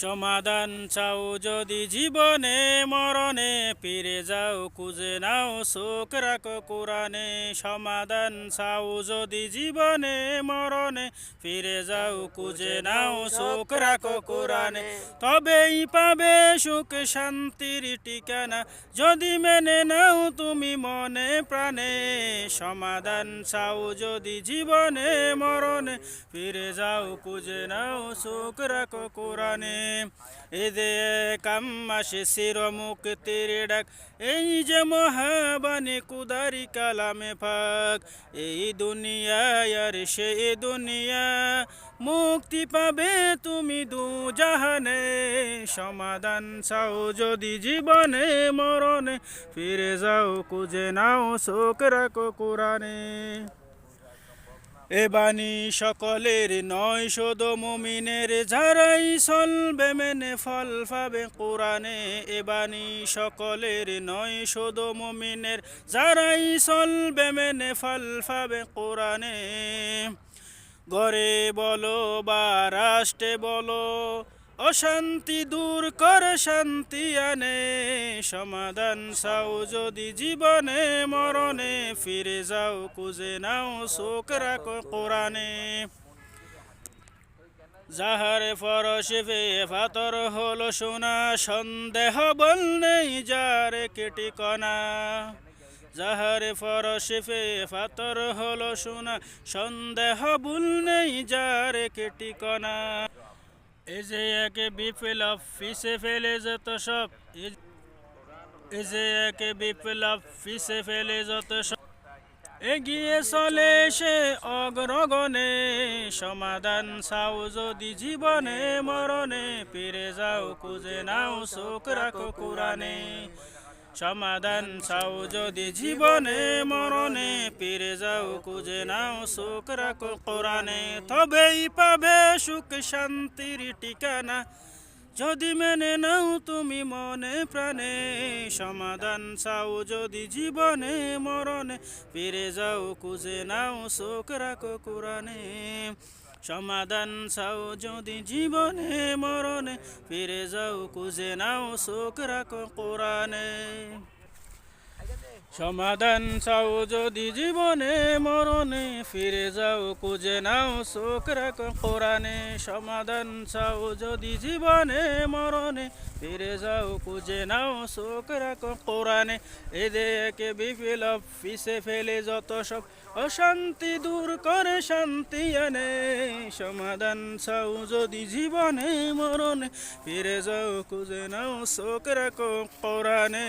সমাধান চাও যদি জীবনে, মরণে ফিরে যাও, খুঁজে নাও, শোক রাখো কোরআনে। সমাধান চাও যদি জীবনে, মরণে ফিরে যাও, খুঁজে নাও, শোক রাখো কোরআনে। তবেই পাবে সুখ শান্তির ঠিকানা। যদি মেনে নাও তুমি মনে প্রাণে, সমাধান চাও যদি জীবনে, মরণে ফিরে যাও, খুঁজে নাও সুখ রাখো কোরআনে। এদে কাম্মাসে শির মুক্তির এই যে মহাবাণী কুদারি কালামে ফাক, এই দুনিয়ায় আর সে দুনিয়া মুক্তি পাবে তুমি দু জাহানে, সমাধান চাও যদি জীবনে মরণে, ফিরে যাও খুঁজে নাও শোক রাখো কোরআনে। এ বাণী সকলের নয় সদ মুমিনের যারাই চলবে মেনে ফল পাবে কোরআনে। এ বাণী সকলের নয় সদ মুমিনের যারাই চলবে মেনে ফল পাবে কোরআনে। ঘরে বলো বা রাষ্ট্রে বলো অশান্তি দূর করে, শান্তি আনে। সমাধান চাও যদি জীবনে, মরণে। ফিরে যাও, খুঁজে নাও শোক রাখো কোরআনে। যাহারে পেয়ে ফাতর হলো সোনা, সন্দেহ বল নেই যারে কেটি কণা। যাহারে পেয়ে ফাতর হলো সোনা, সন্দেহ ভুল নেই যারে কেটি কণা। একে বিপ্লব ফিসে ফেলে যত সব একে বিপ্লব ফিসে ফেলে যত সব এগিয়ে চলে সে অগ্রগণে সমাধান চাও যদি জীবনে মরণে ফিরে যাও খুঁজে নাও চোখ রাখো কোরআনে সমাধান চাও যদি জীবনে মরণে ফিরে যাও, খুঁজে নাও, সুখ রাখো কোরআনে। তবেই পাবে সুখ, শান্তির ঠিকানা। যদি মেনে নাও তুমি মনে প্রাণে, সমাধান চাও যদি জীবনে মরণে। ফিরে যাও, খুঁজে নাও শোক রাখো কোরআনে। সমাধান চাও যদি জীবনে মরণে। ফিরে যাও, খুঁজে নাও শোক রাখো কোরআনে। সমাধান চাও যদি জীবনে, মরণে ফিরে যাও, খুঁজে নাও শোক রাখো কোরআনে। সমাধান চাও যদি জীবনে, মরণে ফিরে যাও, খুঁজে নাও শোক রাখো কোরআনে। এদেরকে বিপ্লব পিছে ফেলে যত সব অশান্তি দূর করে, শান্তি আনে। সমাধান চাও যদি জীবনে, মরণে ফিরে যাও, খুঁজে নাও শোক রাখো কোরআনে।